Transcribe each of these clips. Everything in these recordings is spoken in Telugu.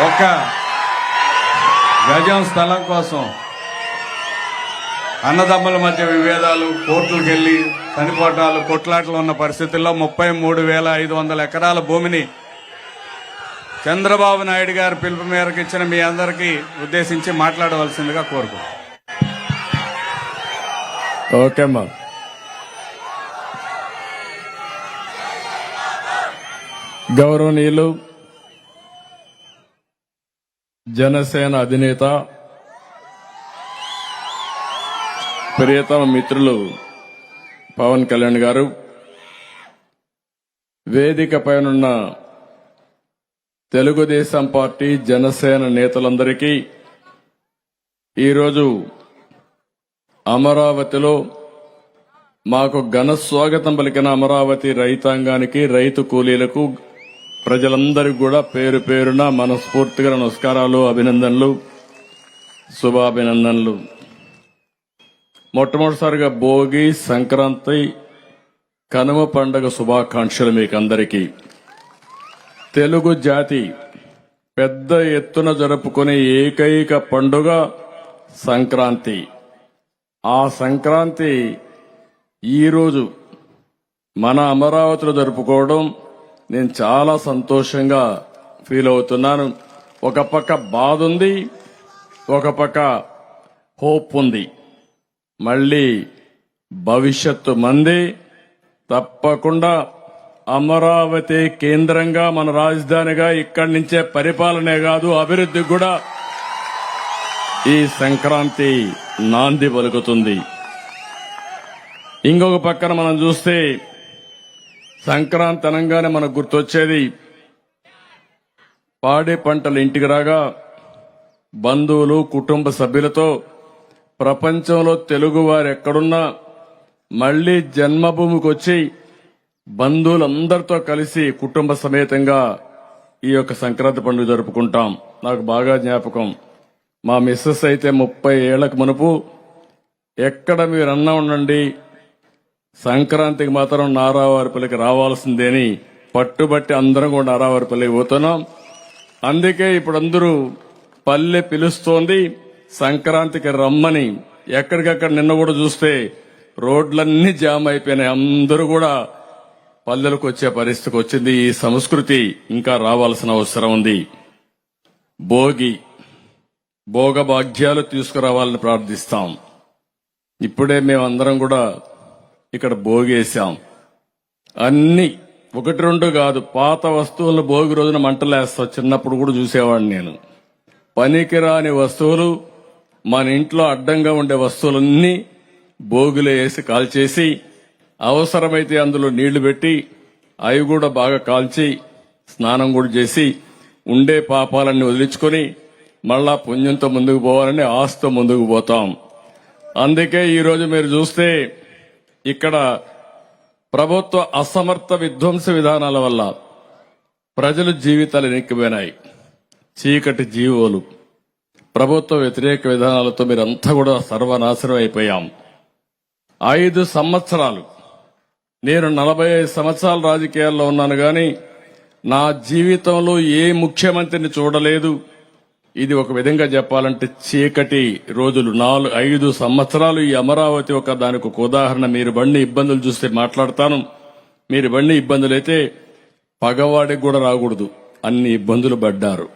ఒక గజం స్థలం కోసం అన్నదమ్ముల మధ్య విభేదాలు కోర్టులకు వెళ్ళి చనిపోటాలు కొట్లాటలు ఉన్న పరిస్థితుల్లో ముప్పై మూడు వేల ఐదు వందల ఎకరాల భూమిని చంద్రబాబు నాయుడు గారి పిలుపు మేరకు ఇచ్చిన మీ అందరికీ ఉద్దేశించి మాట్లాడవలసిందిగా కోరుకుంటున్నాను. ఓకే అమ్మా. గౌరవనీయులు జనసేన అధినేత ప్రియతమ మిత్రులు పవన్ కళ్యాణ్ గారు వేదిక పైనున్న తెలుగుదేశం పార్టీ జనసేన నేతలందరికీ ఈరోజు అమరావతిలో మాకు ఘన స్వాగతం పలికిన అమరావతి రైతాంగానికి రైతు కూలీలకు ప్రజలందరికీ కూడా పేరు పేరున మనస్ఫూర్తిగా నమస్కారాలు అభినందనలు శుభాభినందనలు. మొట్టమొదటిసారిగా భోగి సంక్రాంతి కనుమ పండుగ శుభాకాంక్షలు మీకు అందరికీ తెలుగు జాతి పెద్ద ఎత్తున జరుపుకునే ఏకైక పండుగ సంక్రాంతి. ఆ సంక్రాంతి ఈరోజు మన అమరావతిలో జరుపుకోవడం నేను చాలా సంతోషంగా ఫీల్ అవుతున్నాను. ఒక పక్క బాధ ఉంది ఒక పక్క హోప్ ఉంది మళ్ళీ భవిష్యత్తు మంది. తప్పకుండా అమరావతి కేంద్రంగా మన రాజధానిగా ఇక్కడి నుంచే పరిపాలనే కాదు అభివృద్ధి కూడా ఈ సంక్రాంతి నాంది పలుకుతుంది. ఇంకొక పక్కన మనం చూస్తే సంక్రాంతి అనగానే మనకు గుర్తొచ్చేది పాడి పంటలు ఇంటికి రాగా బంధువులు కుటుంబ సభ్యులతో ప్రపంచంలో తెలుగు వారు ఎక్కడున్నా మళ్ళీ జన్మభూమికి వచ్చి బంధువులందరితో కలిసి కుటుంబ సమేతంగా ఈ యొక్క సంక్రాంతి పండుగ జరుపుకుంటాం. నాకు బాగా జ్ఞాపకం. మా మిస్సెస్ అయితే ముప్పై ఏళ్ళకు మునుపు ఎక్కడ మీరు అన్నా ఉండండి సంక్రాంతికి మాత్రం నారావారిపల్లికి రావాల్సిందే అని పట్టుబట్టి అందరం కూడా నారావారిపల్లికి పోతున్నాం. అందుకే ఇప్పుడు అందరూ పల్లె పిలుస్తోంది సంక్రాంతికి రమ్మని. ఎక్కడికక్కడ నిన్న కూడా చూస్తే రోడ్లన్నీ జామ్ అయిపోయినాయి. అందరూ కూడా పల్లెలకు వచ్చే పరిస్థితికి వచ్చింది. ఈ సంస్కృతి ఇంకా రావాల్సిన అవసరం ఉంది. భోగి భోగభాగ్యాలు తీసుకురావాలని ప్రార్థిస్తాం. ఇప్పుడే మేమందరం కూడా ఇక్కడ భోగేశాం. అన్ని ఒకటి రెండు కాదు పాత వస్తువులను భోగి రోజున మంటలేస్తా చిన్నప్పుడు కూడా చూసేవాడిని నేను. పనికిరాని వస్తువులు మన ఇంట్లో అడ్డంగా ఉండే వస్తువులన్నీ భోగిలో వేసి కాల్చేసి అవసరమైతే అందులో నీళ్ళు పెట్టి అవి కూడా బాగా కాల్చి స్నానం కూడా చేసి ఉండే పాపాలన్నీ వదిలించుకొని మళ్ళా పుణ్యంతో ముందుకు పోవాలని ఆస్తో ముందుకు పోతాం. అందుకే ఈరోజు మీరు చూస్తే ఇక్కడ ప్రభుత్వ అసమర్థ విధ్వంస విధానాల వల్ల ప్రజలు జీవితాలు ఎనిక్కిపోయినాయి చీకటి జీవోలు. ప్రభుత్వ వ్యతిరేక విధానాలతో మీరంతా కూడా సర్వనాశనం అయిపోయాం. ఐదు సంవత్సరాలు. నేను నలభై ఐదు సంవత్సరాల రాజకీయాల్లో ఉన్నాను కానీ నా జీవితంలో ఏ ముఖ్యమంత్రిని చూడలేదు. ఇది ఒక విధంగా చెప్పాలంటే చీకటి రోజులు నాలుగు ఐదు సంవత్సరాలు ఈ అమరావతి ఒక దానికి ఒక ఉదాహరణ. మీరు బండి ఇబ్బందులు చూస్తే మాట్లాడతాను. మీరు బండి ఇబ్బందులు అయితే పగవాడికి కూడా రాకూడదు. అన్ని ఇబ్బందులు పడ్డారు.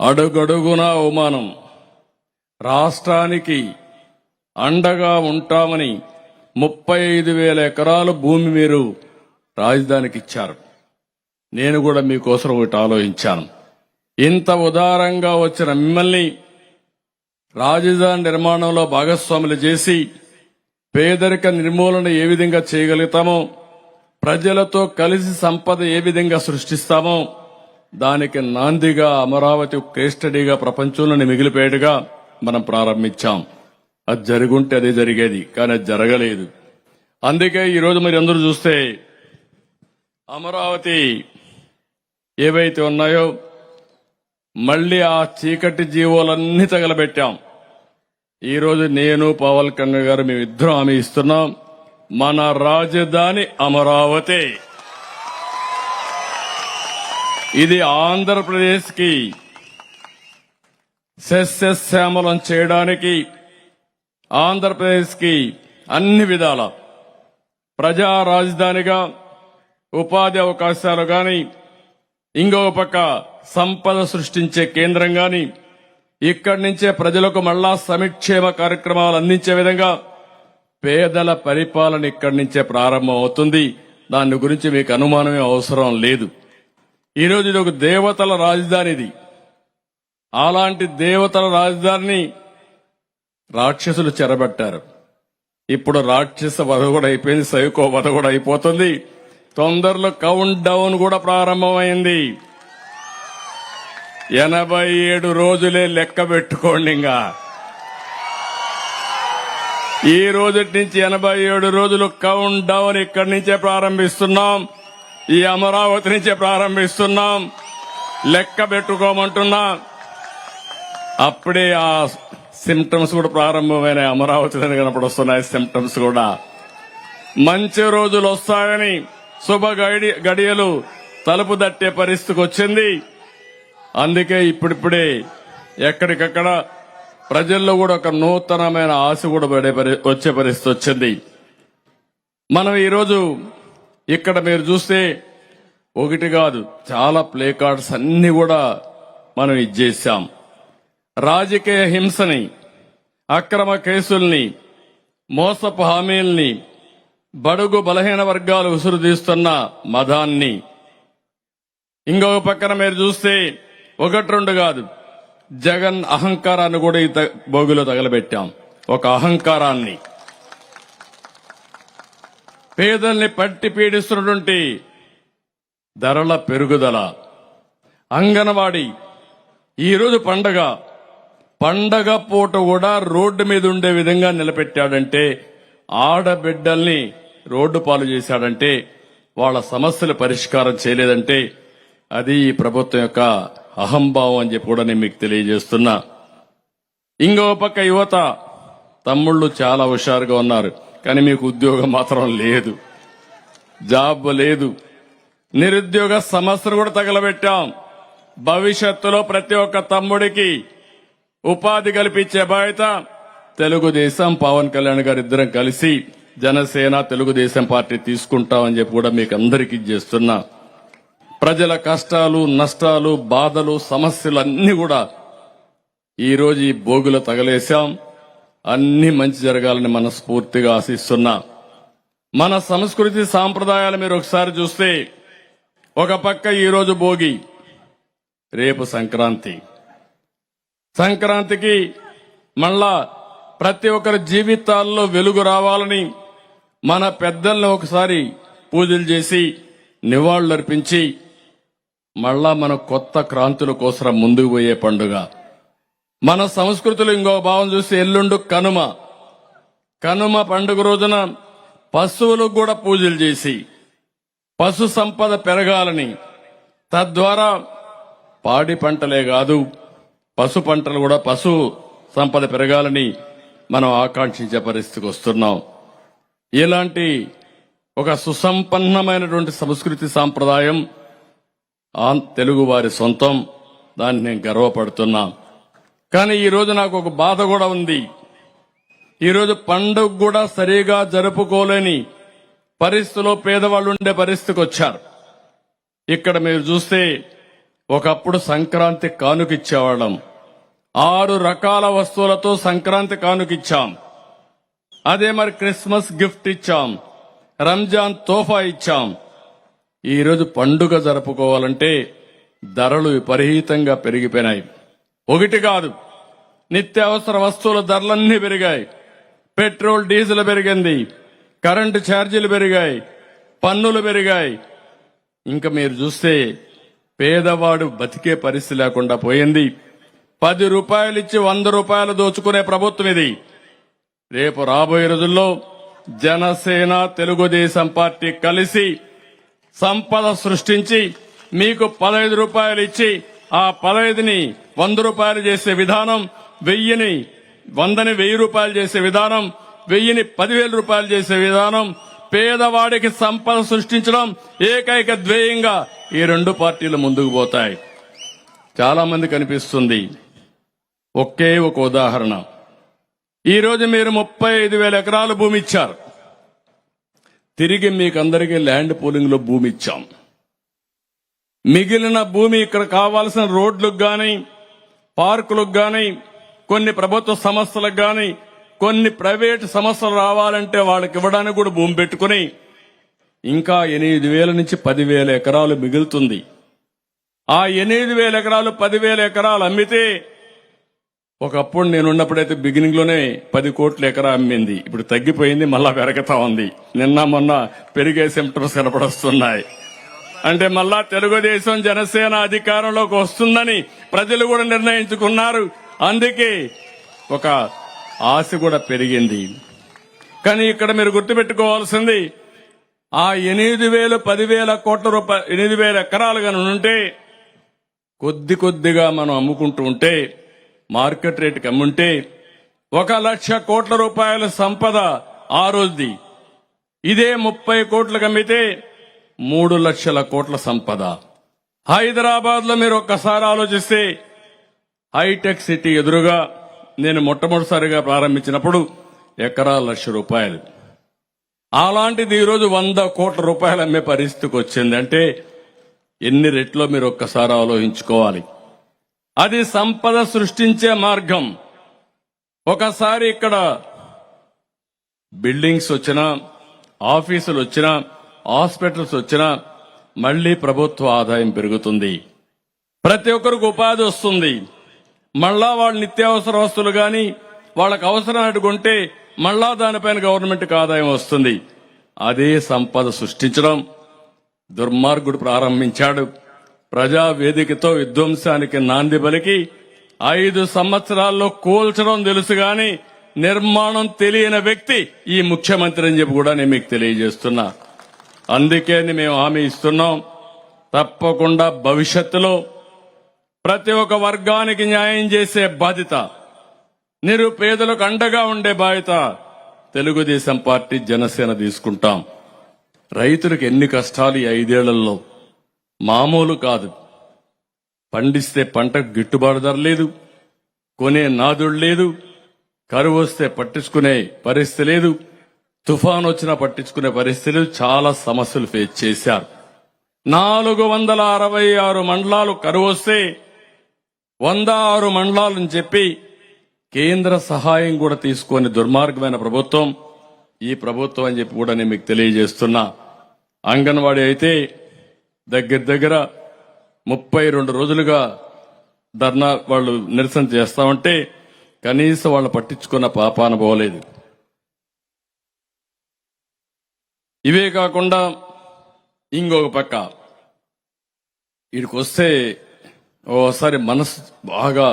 అడుగడుగునా అవమానం. రాష్ట్రానికి అండగా ఉంటామని ముప్పై ఐదు వేల ఎకరాల భూమి మీరు రాజధానికి ఇచ్చారు. నేను కూడా మీకోసం ఒకటి ఆలోచించాను. ఇంత ఉదారంగా వచ్చిన మిమ్మల్ని రాజధాని నిర్మాణంలో భాగస్వాములు చేసి పేదరిక నిర్మూలన ఏ విధంగా చేయగలుగుతామో ప్రజలతో కలిసి సంపద ఏ విధంగా సృష్టిస్తామో దానికి నాందిగా అమరావతి కేస్టడీగా ప్రపంచంలోని మిగిలిపోయేట్టుగా మనం ప్రారంభించాం. అది జరుగుంటే అదే జరిగేది కానీ అది జరగలేదు. అందుకే ఈరోజు మీరు అందరూ చూస్తే అమరావతి ఏవైతే ఉన్నాయో మళ్ళీ ఆ చీకటి జీవోలన్నీ తగలబెట్టాం. ఈరోజు నేను పవన్ కళ్యాణ్ గారు మేమిద్దరం హామీ ఇస్తున్నాం. మన రాజధాని అమరావతి. ఇది ఆంధ్రప్రదేశ్కి సస్యశ్యామలం చేయడానికి ఆంధ్రప్రదేశ్కి అన్ని విధాల ప్రజా రాజధానిగా ఉపాధి అవకాశాలు గాని ఇంకొక పక్క సంపద సృష్టించే కేంద్రం గాని ఇక్కడి నుంచే ప్రజలకు మళ్ళా సమిక్షేమ కార్యక్రమాలు అందించే విధంగా పేదల పరిపాలన ఇక్కడి నుంచే ప్రారంభం అవుతుంది. దాని గురించి మీకు అనుమానమే అవసరం లేదు. ఈరోజు ఇది ఒక దేవతల రాజధాని ఇది. అలాంటి దేవతల రాజధానిని రాక్షసులు చెరబట్టారు. ఇప్పుడు రాక్షస వధ కూడా అయిపోయింది సైకో వధ కూడా అయిపోతుంది. తొందరలో కౌంట్ డౌన్ కూడా ప్రారంభమైంది. ఎనభై ఏడు రోజులే లెక్క పెట్టుకోండి ఇంకా. ఈ రోజు నుంచి ఎనభై ఏడు రోజులు కౌంట్ డౌన్ ఇక్కడి నుంచే ప్రారంభిస్తున్నాం. ఈ అమరావతి నుంచే ప్రారంభిస్తున్నాం. లెక్క పెట్టుకోమంటున్నా. అప్పుడే ఆ సిమ్టమ్స్ కూడా ప్రారంభమైన అమరావతి కనపడి వస్తున్నాయి సిమ్టమ్స్ కూడా. మంచి రోజులు వస్తాయని శుభ గడి గడియలు తలుపు దట్టే పరిస్థితికి వచ్చింది అందుకే ఇప్పుడిప్పుడే ఎక్కడికక్కడ ప్రజల్లో కూడా ఒక నూతనమైన ఆశ కూడా పడే పరి- వచ్చే పరిస్థితి వచ్చింది. మనం ఈరోజు ఇక్కడ మీరు చూస్తే ఒకటి కాదు చాలా ప్లే కార్డ్స్ అన్ని కూడా మనం ఇచ్చేసాం రాజకీయ హింసని అక్రమ కేసుల్ని మోసపు హామీల్ని బడుగు బలహీన వర్గాలు ఉసురు తీస్తున్న మదాన్ని. ఇంకొక పక్కన మీరు చూస్తే ఒకటి రెండు కాదు. జగన్ అహంకారాన్ని కూడా ఈ బోగిలో తగలబెట్టాం. ఒక అహంకారాన్ని. పేదల్ని పట్టి పీడిస్తున్నటువంటి ధరల పెరుగుదల. అంగనవాడి. ఈరోజు పండగ. పండగ పూట కూడా రోడ్డు మీద ఉండే విధంగా నిలబెట్టాడంటే ఆడబిడ్డల్ని రోడ్డు పాలు చేశాడంటే వాళ్ళ సమస్యల పరిష్కారం చేయలేదంటే అది ఈ ప్రభుత్వం యొక్క అహంభావం అని చెప్పి కూడా నేను మీకు తెలియజేస్తున్నా. ఇంకో పక్క యువత తమ్ముళ్ళు చాలా హుషారుగా ఉన్నారు కానీ మీకు ఉద్యోగం మాత్రం లేదు. జాబ్ లేదు. నిరుద్యోగ సమస్యను కూడా తగలబెట్టాం. భవిష్యత్తులో ప్రతి ఒక్క తమ్ముడికి ఉపాధి కల్పించే బాధ్యత తెలుగుదేశం పవన్ కళ్యాణ్ గారు ఇద్దరం కలిసి జనసేన తెలుగుదేశం పార్టీ తీసుకుంటామని చెప్పి కూడా మీకు అందరికీ చేస్తున్నా. ప్రజల కష్టాలు నష్టాలు బాధలు సమస్యలు అన్ని కూడా ఈరోజు ఈ భోగులు తగలేశాం. అన్ని మంచి జరగాలని మనస్ఫూర్తిగా ఆశిస్తున్నా. మన సంస్కృతి సాంప్రదాయాలు మీరు ఒకసారి చూస్తే ఒక పక్క ఈరోజు భోగి రేపు సంక్రాంతి. సంక్రాంతికి మళ్ళా ప్రతి ఒక్కరి జీవితాల్లో వెలుగు రావాలని మన పెద్దల్ని ఒకసారి పూజలు చేసి నివాళులర్పించి మళ్ళా మన కొత్త క్రాంతుల కోసరం ముందుకు పోయే పండుగ. మన సంస్కృతిలో ఇంకో భావం చూసి ఎల్లుండు కనుమ. కనుమ పండుగ రోజున పశువులకు కూడా పూజలు చేసి పశు సంపద పెరగాలని. తద్వారా పాడి పంటలే కాదు పశు పంటలు కూడా పశు సంపద పెరగాలని మనం ఆకాంక్షించే పరిస్థితికి వస్తున్నాం. ఇలాంటి ఒక సుసంపన్నమైనటువంటి సంస్కృతి సాంప్రదాయం ఆన్ తెలుగువారి సొంతం. దాన్ని నేను గర్వపడుతున్నా కానీ ఈరోజు నాకు ఒక బాధ కూడా ఉంది. ఈరోజు పండుగ కూడా సరిగా జరుపుకోలేని పరిస్థితిలో పేదవాళ్ళు ఉండే పరిస్థితికి వచ్చారు. ఇక్కడ మీరు చూస్తే ఒకప్పుడు సంక్రాంతి కానుకిచ్చేవాళ్ళం ఆరు రకాల వస్తువులతో సంక్రాంతి కానుకిచ్చాం అదే మరి క్రిస్మస్ గిఫ్ట్ ఇచ్చాం. రంజాన్ తోఫా ఇచ్చాం. ఈరోజు పండుగ జరుపుకోవాలంటే ధరలు విపరీతంగా పెరిగిపోయినాయి. ఒకటి కాదు నిత్యావసర వస్తువుల ధరలన్నీ పెరిగాయి. పెట్రోల్ డీజిల్ పెరిగింది. కరెంటు ఛార్జీలు పెరిగాయి. పన్నులు పెరిగాయి. ఇంకా మీరు చూస్తే పేదవాడు బతికే పరిస్థితి లేకుండా పోయింది. పది రూపాయలు ఇచ్చి వంద రూపాయలు దోచుకునే ప్రభుత్వం ఇది. రేపు రాబోయే రోజుల్లో జనసేన తెలుగుదేశం పార్టీ కలిసి సంపద సృష్టించి మీకు పదహైదు రూపాయలు ఇచ్చి ఆ పదహైదుని వంద రూపాయలు చేసే విధానం వెయ్యిని వందని వెయ్యి రూపాయలు చేసే విధానం వెయ్యిని పదివేల రూపాయలు చేసే విధానం పేదవాడికి సంపద సృష్టించడం ఏకైక ధ్యేయంగా ఈ రెండు పార్టీలు ముందుకు పోతాయి. చాలా మంది కనిపిస్తుంది. ఒకే ఒక ఉదాహరణ. ఈరోజు మీరు ముప్పై ఐదు వేల ఎకరాల భూమి ఇచ్చారు. తిరిగి మీకు అందరికీ ల్యాండ్ పూలింగ్లో భూమి ఇచ్చాం. మిగిలిన భూమి ఇక్కడ కావాల్సిన రోడ్లకు గాని పార్కులకు గాని కొన్ని ప్రభుత్వ సంస్థలకు గాని కొన్ని ప్రైవేట్ సంస్థలు రావాలంటే వాళ్ళకి ఇవ్వడానికి కూడా భూమి పెట్టుకుని ఇంకా ఎనిమిది వేల నుంచి పదివేల ఎకరాలు మిగులుతుంది. ఆ ఎనిమిది వేల ఎకరాలు పదివేల ఎకరాలు అమ్మితే ఒకప్పుడు నేను ఉన్నప్పుడైతే బిగినింగ్లోనే పది కోట్ల ఎకరా అమ్మింది. ఇప్పుడు తగ్గిపోయింది మళ్ళా పెరగతా ఉంది. నిన్న మొన్న పెరిగే సిమ్టమ్స్ కనపడొస్తున్నాయి. అంటే మళ్ళా తెలుగుదేశం జనసేన అధికారంలోకి వస్తుందని ప్రజలు కూడా నిర్ణయించుకున్నారు. అందుకే ఒక ఆశ కూడా పెరిగింది. కానీ ఇక్కడ మీరు గుర్తుపెట్టుకోవాల్సింది ఆ ఎనిమిది వేలు పదివేల కోట్ల రూపాయలు ఎనిమిది వేల ఎకరాలు కనుంటే ఉంటే కొద్ది కొద్దిగా మనం అమ్ముకుంటూ ఉంటే మార్కెట్ రేటుకి అమ్ముంటే ఒక లక్ష కోట్ల రూపాయల సంపద ఆ రోజుది. ఇదే ముప్పై కోట్లకు అమ్మితే మూడు లక్షల కోట్ల సంపద. హైదరాబాద్లో మీరు ఒక్కసారి ఆలోచిస్తే హైటెక్ సిటీ ఎదురుగా నేను మొట్టమొదటిసారిగా ప్రారంభించినప్పుడు ఎకరా లక్ష రూపాయలు. అలాంటిది ఈరోజు వంద కోట్ల రూపాయలు అమ్మే పరిస్థితికి వచ్చిందంటే ఎన్ని రెట్లో మీరు ఒక్కసారి ఆలోచించుకోవాలి. అది సంపద సృష్టించే మార్గం. ఒకసారి ఇక్కడ బిల్డింగ్స్ వచ్చినా ఆఫీసులు వచ్చినా హాస్పిటల్స్ వచ్చినా మళ్ళీ ప్రభుత్వ ఆదాయం పెరుగుతుంది. ప్రతి ఒక్కరికి ఉపాధి వస్తుంది. మళ్ళా వాళ్ళు నిత్యావసర వస్తువులు గాని వాళ్ళకు అవసరం అడుగుంటే మళ్ళా దానిపైన గవర్నమెంట్కి ఆదాయం వస్తుంది. అదే సంపద సృష్టించడం. దుర్మార్గుడు ప్రారంభించాడు. ప్రజా వేదికతో విధ్వంసానికి నాంది పలికి ఐదు సంవత్సరాల్లో కూల్చడం తెలుసు గాని నిర్మాణం తెలియని వ్యక్తి ఈ ముఖ్యమంత్రి అని చెప్పి కూడా నేను మీకు తెలియజేస్తున్నా. అందుకే మేము హామీ ఇస్తున్నాం. తప్పకుండా భవిష్యత్తులో ప్రతి ఒక్క వర్గానికి న్యాయం చేసే బాధ్యత నిరుపేదలకు అండగా ఉండే బాధ్యత తెలుగుదేశం పార్టీ జనసేన తీసుకుంటాం. రైతులకు ఎన్ని కష్టాలు ఈ ఐదేళ్ళలో? మామూలు కాదు. పండిస్తే పంటకు గిట్టుబాటు ధర లేదు. కొనే నాదుడు లేదు. కరువు వస్తే పట్టించుకునే పరిస్థితి లేదు. తుఫాన్ వచ్చినా పట్టించుకునే పరిస్థితి లేదు. చాలా సమస్యలు ఫేస్ చేశారు. నాలుగు వందల అరవై ఆరు మండలాలు కరువు వస్తే వంద ఆరు మండలాలని చెప్పి కేంద్ర సహాయం కూడా తీసుకొని దుర్మార్గమైన ప్రభుత్వం ఈ ప్రభుత్వం అని చెప్పి కూడా నేను మీకు తెలియజేస్తున్నా. అంగన్వాడీ అయితే దగ్గర దగ్గర ముప్పై రెండు రోజులుగా ధర్నా వాళ్ళు నిరసన చేస్తామంటే కనీసం వాళ్ళు పట్టించుకున్న పాపాన పోలేదు ఇవే కాకుండా ఇంకొక పక్క. వీడికి వస్తే ఓసారి మనసు బాగా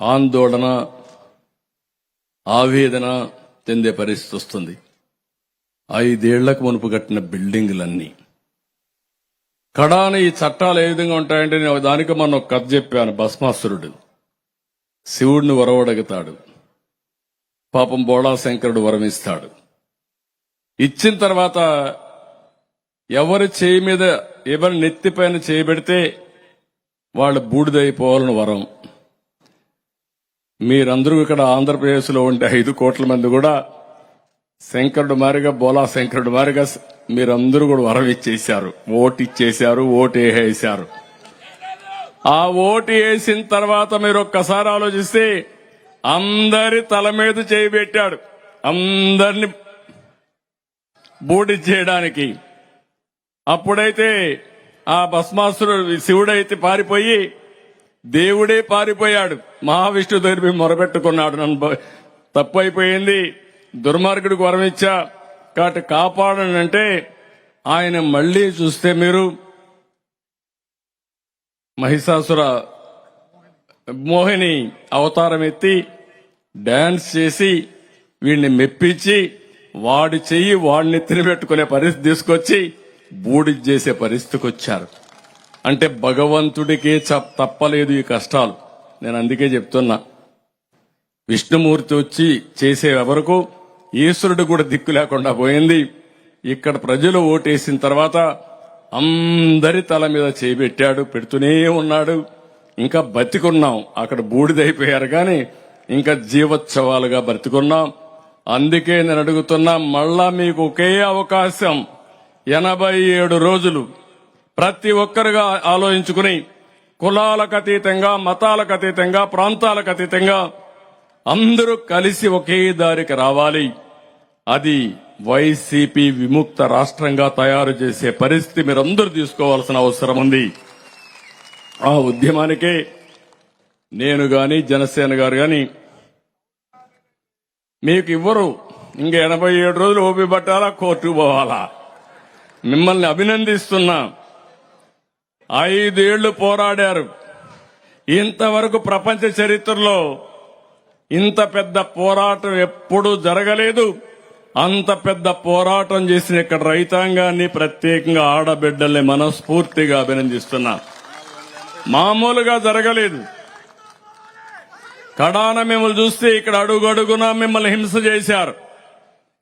ఆందోళన ఆవేదన చెందే పరిస్థితి వస్తుంది. ఐదేళ్ళకు మునుపు కట్టిన బిల్డింగ్లన్నీ. కడాన ఈ చట్టాలు ఏ విధంగా ఉంటాయంటే నేను దానికి మొన్న ఒక కథ చెప్పాను భస్మాసురుడు. శివుడిని వరవడగుతాడు. పాపం బోళా శంకరుడు వరమిస్తాడు. ఇచ్చిన తర్వాత ఎవరి చేయి మీద ఎవరి నెత్తిపైన చేయబెడితే వాళ్ళు బూడిదైపోవాలని వరం. మీరందరూ ఇక్కడ ఆంధ్రప్రదేశ్లో ఉండే ఐదు కోట్ల మంది కూడా శంకరుడు మారిగా బోలా శంకరుడు మారిగా మీరందరూ కూడా వరం ఇచ్చేశారు. ఓటు ఇచ్చేశారు ఓటు వేసేశారు. ఆ ఓటు వేసిన తర్వాత మీరు ఒక్కసారి ఆలోచిస్తే అందరి తల మీద చేయబెట్టాడు అందరిని బూడి చేయడానికి. అప్పుడైతే ఆ భస్మాసురుడు శివుడైతే పారిపోయి దేవుడే పారిపోయాడు. మహావిష్ణు దగ్గర మొరబెట్టుకున్నాడు నన్ను తప్పు అయిపోయింది. దుర్మార్గుడికి వరం ఇచ్చా. కాబట్టి కాపాడనంటే ఆయన మళ్ళీ చూస్తే మీరు మహిషాసుర మోహిని అవతారం ఎత్తి డాన్స్ చేసి వీడిని మెప్పించి వాడి చెయ్యి వాడిని తినిపెట్టుకునే పరిస్థితి తీసుకొచ్చి బూడి చేసే పరిస్థితికి వచ్చారు. అంటే భగవంతుడికే చ- తప్పలేదు ఈ కష్టాలు. నేను అందుకే చెప్తున్నా. విష్ణుమూర్తి వచ్చి చేసే వరకు ఈశ్వరుడు కూడా దిక్కు లేకుండా పోయింది. ఇక్కడ ప్రజలు ఓటేసిన తర్వాత అందరి తల మీద చేపెట్టాడు పెడుతూనే ఉన్నాడు. ఇంకా బతికున్నాం. అక్కడ బూడిదైపోయారు కానీ ఇంకా జీవోత్సవాలుగా బ్రతికున్నాం. అందుకే నేను అడుగుతున్నా మళ్ళా మీకు ఒకే అవకాశం. ఎనభై ఏడు రోజులు ప్రతి ఒక్కరుగా ఆలోచించుకుని కులాలకు అతీతంగా మతాలకు అతీతంగా ప్రాంతాలకు అతీతంగా అందరూ కలిసి ఒకే దారికి రావాలి. అది వైసీపీ విముక్త రాష్ట్రంగా తయారు చేసే పరిస్థితి మీరందరూ తీసుకోవాల్సిన అవసరం ఉంది. ఆ ఉద్యమానికే నేను గాని జనసేన గారు గాని మీకు ఇవ్వరు. ఇంక ఎనభై ఏడు రోజులు ఓపి పట్టాలా కోర్టు పోవాలా? మిమ్మల్ని అభినందిస్తున్నా. ఐదేళ్ళు పోరాడారు. ఇంతవరకు ప్రపంచ చరిత్రలో ఇంత పెద్ద పోరాటం ఎప్పుడూ జరగలేదు. అంత పెద్ద పోరాటం చేసిన ఇక్కడ రైతాంగాన్ని ప్రత్యేకంగా ఆడబిడ్డల్ని మనస్ఫూర్తిగా అభినందిస్తున్నా. మామూలుగా జరగలేదు. కడాన మిమ్మల్ని చూస్తే ఇక్కడ అడుగడుగున మిమ్మల్ని హింస చేశారు.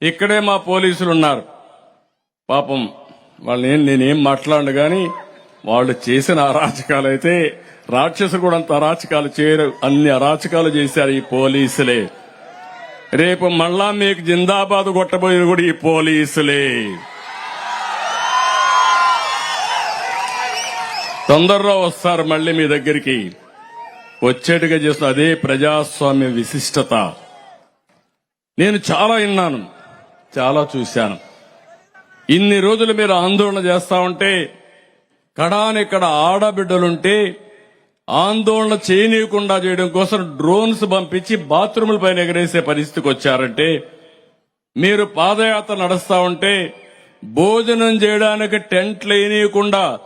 ఇక్కడే మా పోలీసులు ఉన్నారు. పాపం వాళ్ళని నేనేం మాట్లాడను కానీ వాళ్ళు చేసిన అరాచకాలు అయితే రాక్షసులు కూడా అంత అరాచకాలు చేయరు. అన్ని అరాచకాలు చేశారు ఈ పోలీసులే. రేపు మళ్ళా మీకు జిందాబాద్ కొట్టబోయే కూడా ఈ పోలీసులే. తొందరలో వస్తారు మళ్ళీ మీ దగ్గరికి. వచ్చేట్టుగా చేస్తున్న అదే ప్రజాస్వామ్య విశిష్టత. నేను చాలా విన్నాను చాలా చూశాను. ఇన్ని రోజులు మీరు ఆందోళన చేస్తా ఉంటే కడానిక్కడ ఆడబిడ్డలుంటే ఆందోళన చేయనీయకుండా చేయడం కోసం డ్రోన్స్ పంపించి బాత్రూముల పైన ఎగరేసే పరిస్థితికి వచ్చారంటే మీరు పాదయాత్ర నడుస్తా ఉంటే భోజనం చేయడానికి టెంట్లు వేయనీయకుండా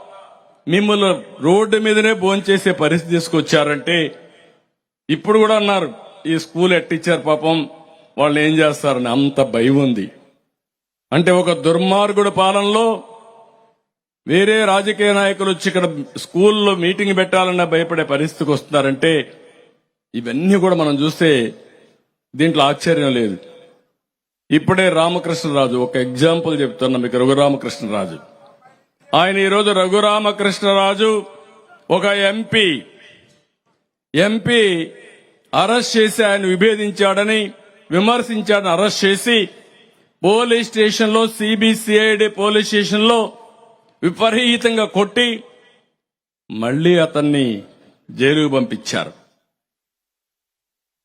మిమ్మల్ని రోడ్డు మీదనే భోంచేసే పరిస్థితి తీసుకొచ్చారంటే ఇప్పుడు కూడా అన్నారు ఈ స్కూల్ ఎట్టిచ్చారు పాపం వాళ్ళు ఏం చేస్తారని అంత భయం ఉంది. అంటే ఒక దుర్మార్గుడు పాలనలో వేరే రాజకీయ నాయకులు వచ్చి ఇక్కడ స్కూల్లో మీటింగ్ పెట్టాలన్నా భయపడే పరిస్థితికి వస్తున్నారంటే ఇవన్నీ కూడా మనం చూస్తే దీంట్లో ఆశ్చర్యం లేదు. ఇప్పుడే రామకృష్ణరాజు ఒక ఎగ్జాంపుల్ చెప్తున్నా మీకు రఘురామకృష్ణరాజు. ఆయన ఈరోజు రఘురామకృష్ణరాజు ఒక ఎంపీ. ఎంపీ అరెస్ట్ చేసి ఆయన విభేదించాడని విమర్శించాడని అరెస్ట్ చేసి పోలీస్ స్టేషన్లో సిబిసిఐడి పోలీస్ స్టేషన్లో విపరీతంగా కొట్టి మళ్ళీ అతన్ని జైలుకు పంపించారు.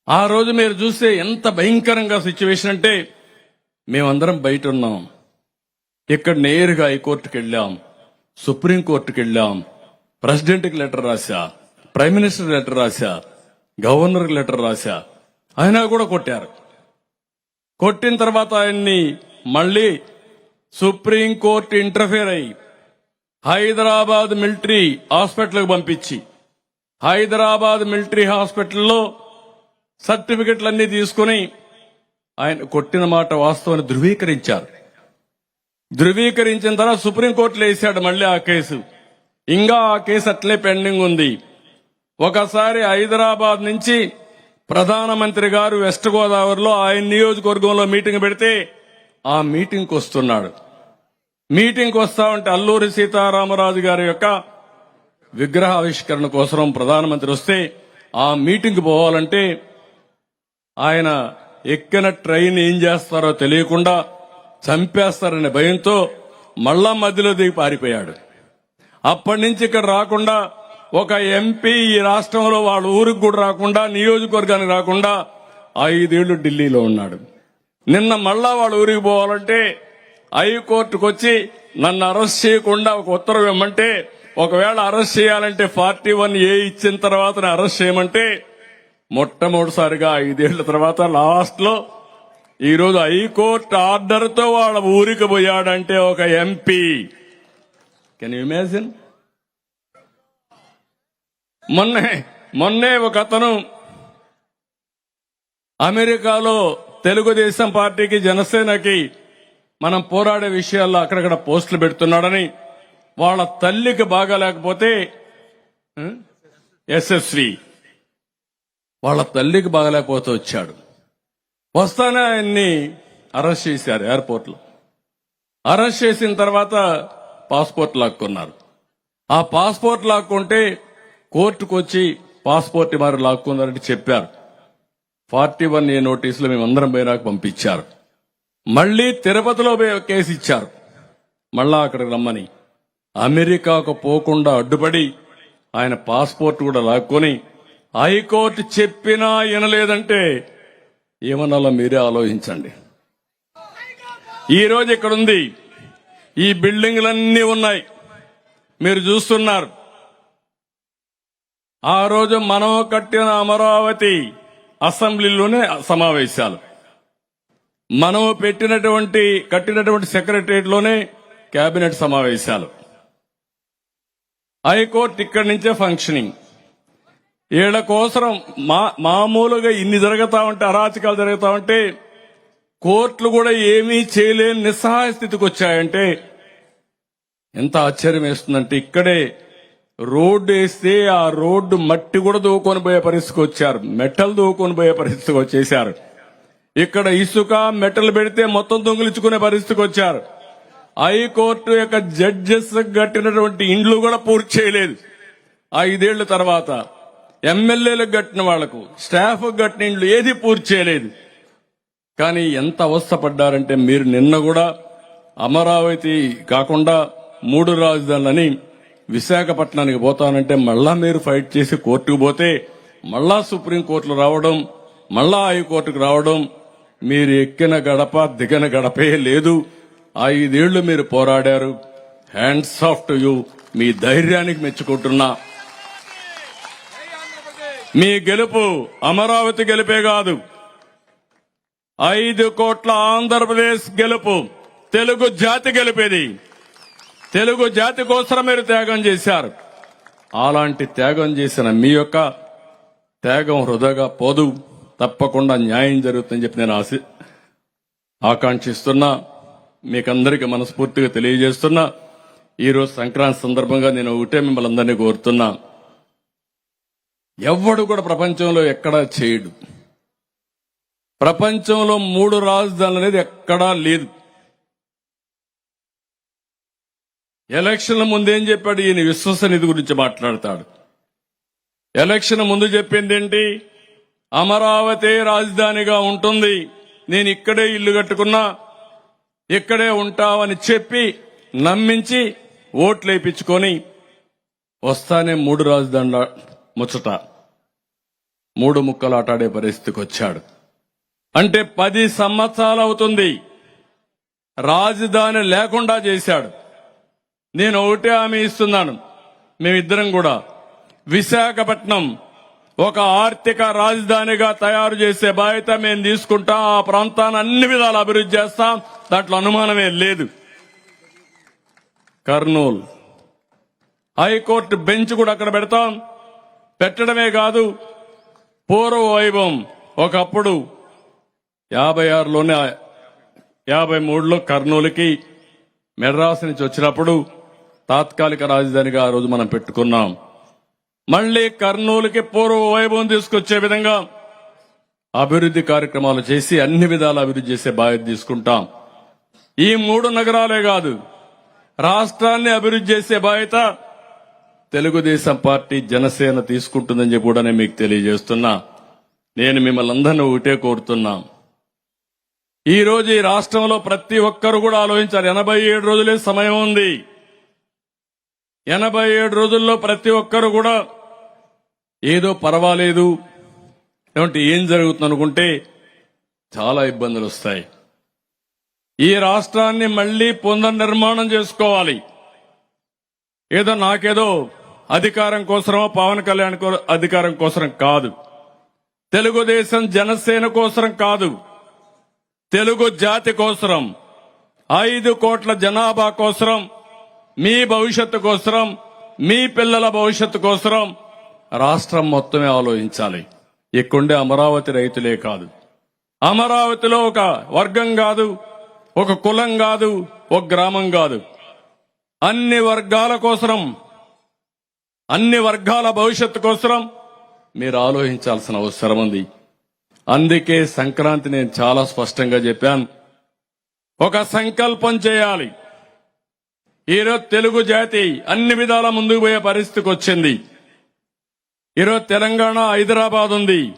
ఆ రోజు మీరు చూస్తే ఎంత భయంకరంగా సిచ్యువేషన్ అంటే మేమందరం బయట ఉన్నాం ఇక్కడ నేరుగా హైకోర్టుకి వెళ్ళాం. సుప్రీంకోర్టుకి వెళ్ళాం. ప్రెసిడెంట్కి లెటర్ రాశా. ప్రైమ్ మినిస్టర్ లెటర్ రాశా. గవర్నర్కి లెటర్ రాశా. అయినా కూడా కొట్టారు. కొట్టిన తర్వాత ఆయన్ని మళ్ళీ సుప్రీంకోర్టు ఇంటర్ఫేర్ అయ్యి హైదరాబాద్ మిలిటరీ హాస్పిటల్కి పంపించి హైదరాబాద్ మిలిటరీ హాస్పిటల్లో సర్టిఫికెట్లన్నీ తీసుకుని ఆయన కొట్టిన మాట వాస్తవాన్ని ధృవీకరించారు. ధృవీకరించిన తర్వాత సుప్రీంకోర్టులో వేసాడు మళ్ళీ ఆ కేసు. ఇంకా ఆ కేసు అట్లే పెండింగ్ ఉంది. ఒకసారి హైదరాబాద్ నుంచి ప్రధానమంత్రి గారు వెస్ట్ గోదావరిలో ఆయన నియోజకవర్గంలో మీటింగ్ పెడితే ఆ మీటింగ్కి వస్తున్నాడు. మీటింగ్కి వస్తా ఉంటే అల్లూరి సీతారామరాజు గారి యొక్క విగ్రహ ఆవిష్కరణ కోసం ప్రధానమంత్రి వస్తే ఆ మీటింగ్కి పోవాలంటే ఆయన ఎక్కిన ట్రైన్ ఏం చేస్తారో తెలియకుండా చంపేస్తారనే భయంతో మళ్ళా మధ్యలో దిగి పారిపోయాడు. అప్పటి నుంచి ఇక్కడ రాకుండా ఒక ఎంపీ ఈ రాష్ట్రంలో వాళ్ళ ఊరికి కూడా రాకుండా నియోజకవర్గానికి రాకుండా ఐదేళ్ళు ఢిల్లీలో ఉన్నాడు. నిన్న మళ్ళా వాళ్ళ ఊరికి పోవాలంటే హైకోర్టుకు వచ్చి నన్ను అరెస్ట్ చేయకుండా ఒక ఉత్తర్వు ఇవ్వమంటే ఒకవేళ అరెస్ట్ చేయాలంటే ఫార్టీ వన్ ఏ ఇచ్చిన తర్వాత అరెస్ట్ చేయమంటే మొట్టమొదటిసారిగా ఐదేళ్ళ తర్వాత లాస్ట్లో ఈరోజు హైకోర్టు ఆర్డర్తో వాళ్ళ ఊరికి పోయాడంటే ఒక ఎంపీ. కెన్ ఇమాజిన్ మొన్నే మొన్నే ఒక అతను అమెరికాలో తెలుగుదేశం పార్టీకి జనసేనకి మనం పోరాడే విషయాల్లో అక్కడక్కడ పోస్టులు పెడుతున్నాడని వాళ్ళ తల్లికి బాగాలేకపోతే ఎస్ఎస్వి వాళ్ళ తల్లికి బాగలేకపోతే వచ్చాడు. వస్తానే ఆయన్ని అరెస్ట్ చేశారు ఎయిర్పోర్ట్లో. అరెస్ట్ చేసిన తర్వాత పాస్పోర్ట్ లాక్కున్నారు. ఆ పాస్పోర్ట్ లాక్కుంటే కోర్టుకు వచ్చి పాస్పోర్ట్ వారు లాక్కున్నారని చెప్పారు. ఫార్టీ వన్ ఏ నోటీసులు మేమందరం పోయినాక పంపించారు. మళ్ళీ తిరుపతిలో కేసు ఇచ్చారు. మళ్ళా అక్కడికి రమ్మని. అమెరికాకు పోకుండా అడ్డుపడి ఆయన పాస్పోర్ట్ కూడా లాక్కొని హైకోర్టు చెప్పినా వినలేదంటే ఏమనాలో మీరే ఆలోచించండి. ఈ రోజు ఇక్కడ ఉంది ఈ బిల్డింగ్లన్నీ ఉన్నాయి. మీరు చూస్తున్నారు. ఆ రోజు మనం కట్టిన అమరావతి అసెంబ్లీలోనే సమావేశాలు. మనం పెట్టినటువంటి కట్టినటువంటి సెక్రటరియట్లోనే కేబినెట్ సమావేశాలు. హైకోర్టు ఇక్కడి నుంచే ఫంక్షనింగ్ వీళ్ళ కోసం మా మామూలుగా ఇన్ని జరుగుతా ఉంటే అరాచకాలు జరుగుతా ఉంటే కోర్టులు కూడా ఏమీ చేయలేని నిస్సహాయ స్థితికి వచ్చాయంటే ఎంత ఆశ్చర్యం వేస్తుందంటే ఇక్కడే రోడ్డు వేస్తే ఆ రోడ్డు మట్టి కూడా దూకొని పోయే పరిస్థితికి వచ్చారు. మెట్టలు దూకొని పోయే పరిస్థితికి వచ్చేసారు ఇక్కడ ఇసుక మెటల్ పెడితే మొత్తం దొంగిలించుకునే పరిస్థితికి వచ్చారు. హైకోర్టు యొక్క జడ్జెస్ కట్టినటువంటి ఇండ్లు కూడా పూర్తి చేయలేదు. ఐదేళ్ళ తర్వాత ఎమ్మెల్యేలకు కట్టిన వాళ్ళకు స్టాఫ్ కట్టిన ఇండ్లు ఏది పూర్తి చేయలేదు. కానీ ఎంత అవస్థపడ్డారంటే మీరు నిన్న కూడా అమరావతి కాకుండా మూడు రాజధానులని విశాఖపట్నానికి పోతానంటే మళ్ళా మీరు ఫైట్ చేసి కోర్టుకు పోతే మళ్ళా సుప్రీంకోర్టులు రావడం మళ్ళా హైకోర్టుకు రావడం మీరు ఎక్కిన గడప దిగన గడపే లేదు. ఐదేళ్ళు మీరు పోరాడారు. హ్యాండ్స్ ఆఫ్ టు యూ మీ ధైర్యానికి మెచ్చుకుంటున్నా. మీ గెలుపు అమరావతి గెలిపే కాదు. ఐదు కోట్ల ఆంధ్రప్రదేశ్ గెలుపు. తెలుగు జాతి గెలిపేది. తెలుగు జాతి కోసం మీరు త్యాగం చేశారు. అలాంటి త్యాగం చేసిన మీ యొక్క త్యాగం హృదయగా పోదు. తప్పకుండా న్యాయం జరుగుతుందని చెప్పి నేను ఆశ ఆకాంక్షిస్తున్నా. మీకందరికీ మనస్ఫూర్తిగా తెలియజేస్తున్నా. ఈరోజు సంక్రాంతి సందర్భంగా నేను ఒకటే మిమ్మల్ని అందరినీ కోరుతున్నా. ఎవ్వడు కూడా ప్రపంచంలో ఎక్కడా చేయడు. ప్రపంచంలో మూడు రాజధానులు అనేది ఎక్కడా లేదు. ఎలక్షన్ల ముందేం చెప్పాడు? ఈయన విశ్వసనిధి గురించి మాట్లాడతాడు. ఎలక్షన్ ముందు చెప్పింది ఏంటి? అమరావతి రాజధానిగా ఉంటుంది. నేను ఇక్కడే ఇల్లు కట్టుకున్నా ఇక్కడే ఉంటావని చెప్పి నమ్మించి ఓట్లేపించుకొని వస్తానే మూడు రాజధానుల ముచ్చట. మూడు ముక్కలు ఆటాడే పరిస్థితికి వచ్చాడు. అంటే పది సంవత్సరాలు అవుతుంది. రాజధాని లేకుండా చేశాడు. నేను ఒకటే హామీ ఇస్తున్నాను. మేమిద్దరం కూడా విశాఖపట్నం ఒక ఆర్థిక రాజధానిగా తయారు చేసే బాధ్యత మేము తీసుకుంటాం. ఆ ప్రాంతాన్ని అన్ని విధాలు అభివృద్ధి చేస్తాం. దాంట్లో అనుమానమే లేదు. కర్నూలు. హైకోర్టు బెంచ్ కూడా అక్కడ పెడతాం. పెట్టడమే కాదు పూర్వ వైభవం ఒకప్పుడు యాభై ఆరులోనే యాభై మూడులో కర్నూలుకి మెడ్రాస్ నుంచి వచ్చినప్పుడు తాత్కాలిక రాజధానిగా ఆ రోజు మనం పెట్టుకున్నాం. మళ్ళీ కర్నూలుకి పూర్వ వైభవం తీసుకొచ్చే విధంగా అభివృద్ధి కార్యక్రమాలు చేసి అన్ని విధాల అభివృద్ధి చేసే బాధ్యత తీసుకుంటాం. ఈ మూడు నగరాలే కాదు రాష్ట్రాన్ని అభివృద్ధి చేసే బాధ్యత తెలుగుదేశం పార్టీ జనసేన తీసుకుంటుందని చెప్పి కూడా నేను మీకు తెలియజేస్తున్నా. నేను మిమ్మల్ని అందరినీ ఒకటే కోరుతున్నా. ఈరోజు ఈ రాష్ట్రంలో ప్రతి ఒక్కరు కూడా ఆలోచించారు ఎనభై ఏడు రోజులే సమయం ఉంది. ఎనభై ఏడు రోజుల్లో ప్రతి ఒక్కరు కూడా ఏదో పర్వాలేదు ఏమంటే ఏం జరుగుతుంది అనుకుంటే చాలా ఇబ్బందులు వస్తాయి. ఈ రాష్ట్రాన్ని మళ్ళీ పునర్నిర్మాణం చేసుకోవాలి. ఏదో నాకేదో అధికారం కోసమో పవన్ కళ్యాణ్ కో- అధికారం కోసం కాదు. తెలుగుదేశం జనసేన కోసం కాదు. తెలుగు జాతి కోసరం. ఐదు కోట్ల జనాభా కోసరం. మీ భవిష్యత్తు కోసరం మీ పిల్లల భవిష్యత్తు కోసరం రాష్ట్రం మొత్తమే ఆలోచించాలి. ఇక్కడుండే అమరావతి రైతులే కాదు. అమరావతిలో ఒక వర్గం కాదు ఒక కులం కాదు ఒక గ్రామం కాదు. అన్ని వర్గాల కోసరం అన్ని వర్గాల భవిష్యత్తు కోసరం మీరు ఆలోచించాల్సిన అవసరం ఉంది. అందుకే సంక్రాంతి నేను చాలా స్పష్టంగా చెప్పాను. ఒక సంకల్పం చేయాలి. ఈరోజు తెలుగు జాతి అన్ని విధాల ముందుకు పోయే పరిస్థితికి వచ్చింది. ఈరోజు తెలంగాణ హైదరాబాద్ ఉంది.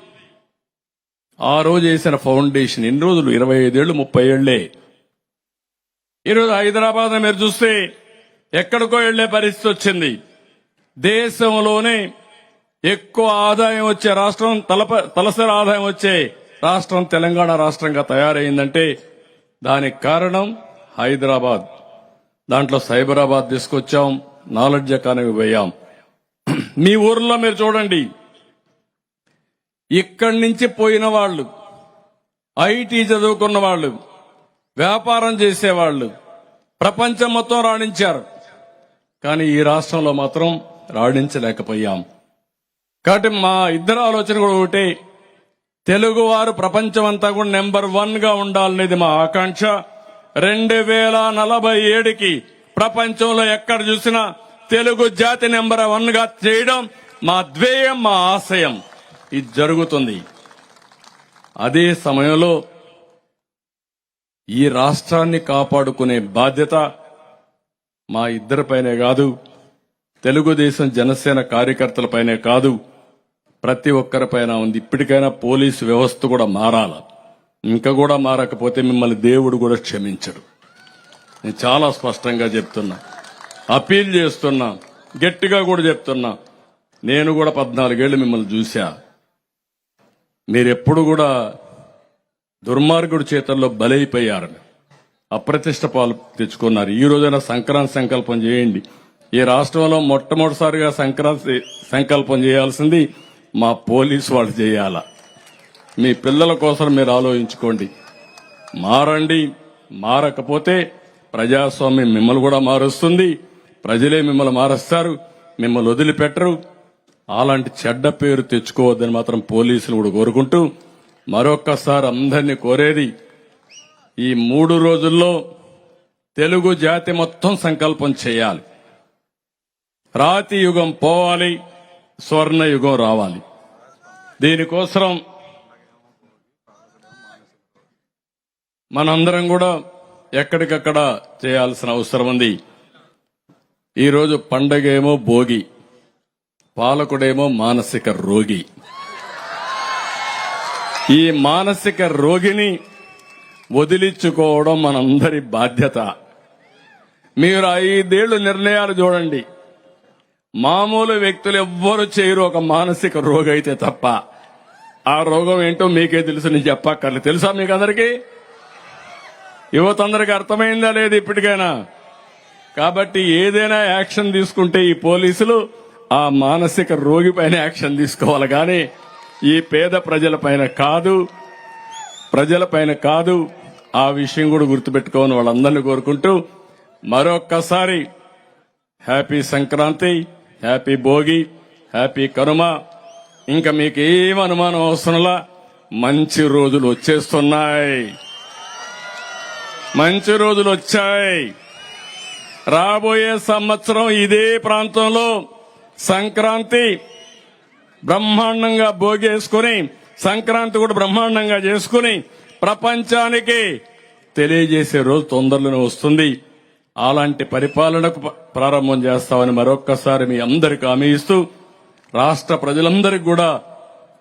ఆ రోజు వేసిన ఫౌండేషన్ ఎన్ని రోజులు? ఇరవై ఐదేళ్ళు ముప్పై ఏళ్ళే. ఈరోజు హైదరాబాద్ మీరు చూస్తే ఎక్కడికో వెళ్ళే పరిస్థితి వచ్చింది. దేశంలోనే ఎక్కువ ఆదాయం వచ్చే రాష్ట్రం తలప తలసరి ఆదాయం వచ్చే రాష్ట్రం తెలంగాణ రాష్ట్రంగా తయారైందంటే దానికి కారణం హైదరాబాద్. దాంట్లో సైబరాబాద్ తీసుకొచ్చాం నాలెడ్జ్ ఎకానమీ పోయాం. మీ ఊర్లో మీరు చూడండి. ఇక్కడి నుంచి పోయిన వాళ్ళు ఐటీ చదువుకున్న వాళ్ళు వ్యాపారం చేసేవాళ్ళు ప్రపంచం మొత్తం రాణించారు. కానీ ఈ రాష్ట్రంలో మాత్రం రాణించలేకపోయాం. కాబట్టి మా ఇద్దరు ఆలోచన కూడా ఒకటే. తెలుగువారు ప్రపంచం అంతా కూడా నెంబర్ వన్గా ఉండాలనేది మా ఆకాంక్ష. రెండు వేల నలభై ఏడుకి ప్రపంచంలో ఎక్కడ చూసినా తెలుగు జాతి నెంబర్ వన్గా చేయడం మా ధ్యేయం మా ఆశయం. ఇది జరుగుతుంది. అదే సమయంలో ఈ రాష్ట్రాన్ని కాపాడుకునే బాధ్యత మా ఇద్దరిపైనే కాదు తెలుగుదేశం జనసేన కార్యకర్తలపైనే కాదు ప్రతి ఒక్కరిపైన ఉంది. ఇప్పటికైనా పోలీసు వ్యవస్థ కూడా మారాలి. ఇంకా కూడా మారకపోతే మిమ్మల్ని దేవుడు కూడా క్షమించడు. నేను చాలా స్పష్టంగా చెప్తున్నా. అపీల్ చేస్తున్నా. గట్టిగా కూడా చెప్తున్నా. నేను కూడా పద్నాలుగేళ్ళు మిమ్మల్ని చూశా. మీరెప్పుడు కూడా దుర్మార్గుడి చేతల్లో బలైపోయారు అప్రతిష్ట పాలు తెచ్చుకున్నారు. ఈ రోజైనా సంక్రాంతి సంకల్పం చేయండి. ఈ రాష్ట్రంలో మొట్టమొదటిసారిగా సంక్రాంతి సంకల్పం చేయాల్సింది మా పోలీసు వాళ్ళు చేయాలా? మీ పిల్లల కోసం మీరు ఆలోచించుకోండి. మారండి మారకపోతే ప్రజాస్వామ్యం మిమ్మల్ని కూడా మారుస్తుంది. ప్రజలే మిమ్మల్ని మారుస్తారు మిమ్మల్ని వదిలిపెట్టరు. అలాంటి చెడ్డ పేరు తెచ్చుకోవద్దని మాత్రం పోలీసులు కూడా కోరుకుంటూ మరొక్కసారి అందరినీ కోరేది ఈ మూడు రోజుల్లో తెలుగు జాతి మొత్తం సంకల్పం చేయాలి. రాతి యుగం పోవాలి స్వర్ణ యుగం రావాలి. దీనికోసం మనందరం కూడా ఎక్కడికక్కడ చేయాల్సిన అవసరం ఉంది. ఈరోజు పండగేమో భోగి పాలకుడేమో మానసిక రోగి. ఈ మానసిక రోగిని వదిలించుకోవడం మనందరి బాధ్యత. మీరు ఐదేళ్ళు నిర్ణయాలు చూడండి. మామూలు వ్యక్తులు ఎవ్వరు చేయరు ఒక మానసిక రోగి అయితే తప్ప. ఆ రోగం ఏంటో మీకే తెలుసు నేను చెప్పక్కర్లేదు. తెలుసా మీకు అందరికీ యువత అందరికి అర్థమైందా లేదు ఇప్పటికైనా? కాబట్టి ఏదైనా యాక్షన్ తీసుకుంటే ఈ పోలీసులు ఆ మానసిక రోగి పైన యాక్షన్ తీసుకోవాలి. కానీ ఈ పేద ప్రజల పైన కాదు ప్రజల పైన కాదు ఆ విషయం కూడా గుర్తుపెట్టుకోని వాళ్ళందరినీ కోరుకుంటూ మరొక్కసారి happy Sankranti happy Bhogi happy Kanuma. ఇంకా మీకు ఏం అనుమానం అవసరంలా మంచి రోజులు వచ్చేస్తున్నాయి. మంచి రోజులు వచ్చాయి. రాబోయే సంవత్సరం ఇదే ప్రాంతంలో సంక్రాంతి బ్రహ్మాండంగా భోగేసుకుని సంక్రాంతి కూడా బ్రహ్మాండంగా చేసుకుని ప్రపంచానికి తెలియజేసే రోజు తొందరలోనే వస్తుంది. అలాంటి పరిపాలనకు ప్రారంభం చేస్తామని మరొక్కసారి మీ అందరికి హామీ ఇస్తూ రాష్ట్ర ప్రజలందరికీ కూడా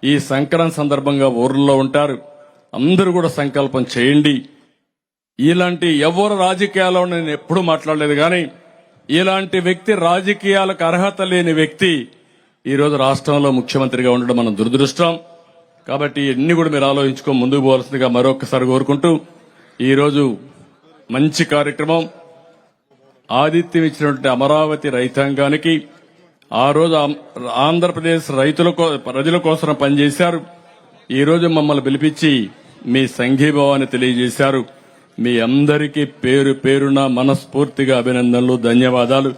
ఈ సంక్రాంతి సందర్భంగా ఊర్లో ఉంటారు. అందరూ కూడా సంకల్పం చేయండి. ఇలాంటి ఎవరు రాజకీయాల్లో నేను ఎప్పుడూ మాట్లాడలేదు కానీ ఇలాంటి వ్యక్తి రాజకీయాలకు అర్హత లేని వ్యక్తి ఈరోజు రాష్ట్రంలో ముఖ్యమంత్రిగా ఉండడం మన దురదృష్టం. కాబట్టి ఇవన్నీ కూడా మీరు ఆలోచించుకో ముందుకు పోవాల్సిందిగా మరొకసారి కోరుకుంటూ ఈరోజు మంచి కార్యక్రమం. ఆతిథ్యం ఇచ్చినటువంటి అమరావతి రైతాంగానికి ఆ రోజు ఆంధ్రప్రదేశ్ రైతుల ప్రజల కోసం పనిచేశారు. ఈరోజు మమ్మల్ని పిలిపించి మీ సంఘీభావాన్ని తెలియజేశారు. మీ అందరికీ పేరు పేరున మనస్ఫూర్తిగా అభినందనలు ధన్యవాదాలు.